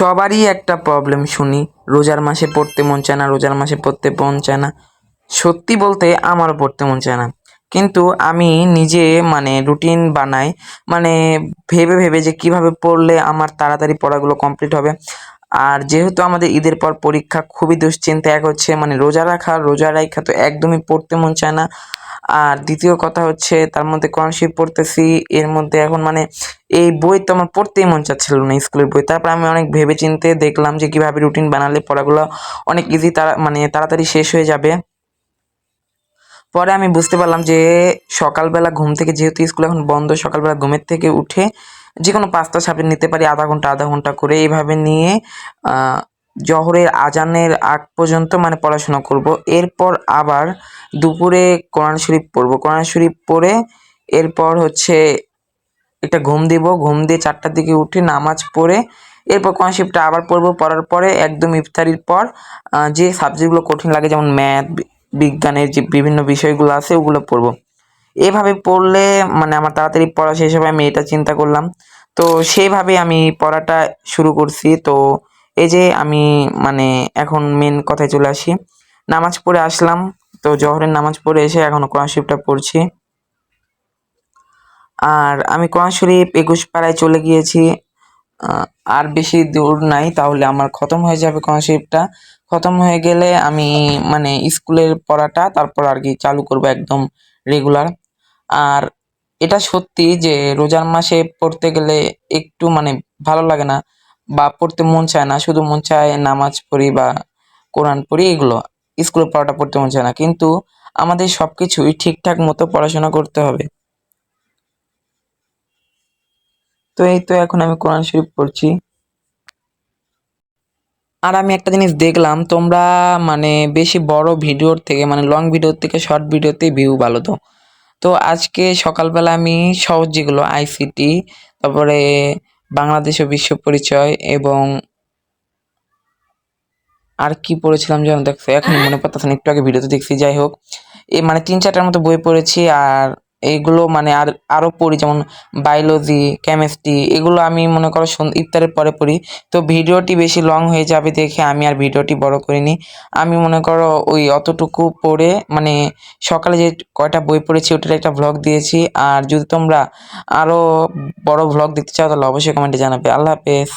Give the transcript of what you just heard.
সবারই একটা প্রবলেম শুনি। রোজার মাসে পড়তে মন চায় না, রোজার মাসে পড়তে মন চায় না। সত্যি বলতে আমারও পড়তে মন চায় না। কিন্তু আমি নিজে মানে রুটিন বানাই মানে ভেবে ভেবে যে কীভাবে পড়লে আমার তাড়াতাড়ি পড়াগুলো কমপ্লিট হবে। আর যেহেতু আমাদের ঈদের পর পরীক্ষা খুবই দুশ্চিন্তা, এক হচ্ছে মানে রোজা রাখা রোজা রাখা তো একদমই পড়তে মন চায় না। আর দ্বিতীয় কথা হচ্ছে তার মধ্যে কোরআন পড়তেছি, এর মধ্যে এখন মানে এই বই তো আমার পড়তেই মন চাচ্ছিল না, স্কুলের বই। তারপর আমি অনেক ভেবে চিন্তে দেখলাম যে কীভাবে রুটিন বানালে পড়াগুলো অনেক ইজি তারা মানে তাড়াতাড়ি শেষ হয়ে যাবে। পরে আমি বুঝতে পারলাম যে সকালবেলা ঘুম থেকে, যেহেতু স্কুল এখন বন্ধ, সকালবেলা ঘুমের থেকে উঠে যে কোনো পাঁচটা সাবজেক্ট নিতে পারি, আধা ঘণ্টা আধা ঘণ্টা করে এইভাবে নিয়ে জহরের আজানের আগ পর্যন্ত মানে পড়াশোনা করব। এরপর আবার দুপুরে কোরআন শরীফ পড়ব। কোরআন শরীফ পড়ে এরপর হচ্ছে একটা ঘুম দিব। ঘুম দিয়ে চারটার দিকে উঠে নামাজ পড়ে এরপর কোরআন শরীফটা আবার পড়ব। পড়ার পরে একদম ইফতারির পর যে সাবজেক্টগুলো কঠিন লাগে যেমন ম্যাথ বিজ্ঞানের যে বিভিন্ন বিষয়গুলো আছে ওগুলো পড়ব। এভাবে পড়লে মানে আমার তাড়াতাড়ি পড়া শেষ হবে, আমি এটা চিন্তা করলাম। তো সেইভাবে আমি পড়াটা শুরু করছি। তো এই যে আমি মানে এখন মেন কথায় চলে আসি। নামাজ পড়ে আসলাম। তো জহরের নামাজ পড়ে এসে এখন কোরআন শরীফটা পড়ছি। আর আমি কোরআন শরীফ একুশ পাড়ায় চলে গিয়েছি। আর বেশি দূর নাই, তাহলে আমার খতম হয়ে যাবে কোরআন শরীফটা। খতম হয়ে গেলে আমি মানে স্কুলের পড়াটা, তারপর আর কি চালু করব একদম রেগুলার আর এটা সত্যি যে রোজার মাসে পড়তে গেলে একটু মানে ভালো লাগে না বা পড়তে মন চায় না, শুধু মন চায় নামাজ পড়ি বা কোরআন পড়ি, এগুলো স্কুলের পড়াটা পড়তে মন চায় না। কিন্তু আমাদের সবকিছুই ঠিকঠাক মতো পড়াশোনা করতে হবে। তো এই তো এখন আমি কোরআন শরীফ পড়ছি। আর আমি একটা জিনিস দেখলাম, তোমরা মানে বেশি বড় ভিডিওর থেকে মানে লং ভিডিওর থেকে শর্ট ভিডিওতে ভিউ ভালো তো। তো আজকে সকালবেলা আমি সহজ যেগুলো আইসিটি তারপরে বাংলাদেশ ও বিশ্ব পরিচয় এবং আর কি পড়েছিলাম যেন দেখছ এখন মনে পড়তেছে একটু আগে ভিডিওতে দেখছি, যাই হোক। এ মানে তিন চারটার মতো বই পড়েছি আর এইগুলো মানে আর, আরও পড়ি, যেমন বায়োলজি কেমিস্ট্রি এগুলো আমি মনে করো ইফতারের পরে পড়ি। তো ভিডিওটি বেশি লং হয়ে যাবে দেখে আমি আর ভিডিওটি বড় করিনি। আমি মনে করো ওই অতটুকু পড়ে মানে সকালে যে কয়টা বই পড়েছি ওটার একটা ভ্লগ দিয়েছি। আর যদি তোমরা আরও বড় ভ্লগ দেখতে চাও তাহলে অবশ্যই কমেন্টে জানাবে। আল্লাহ হাফেজ।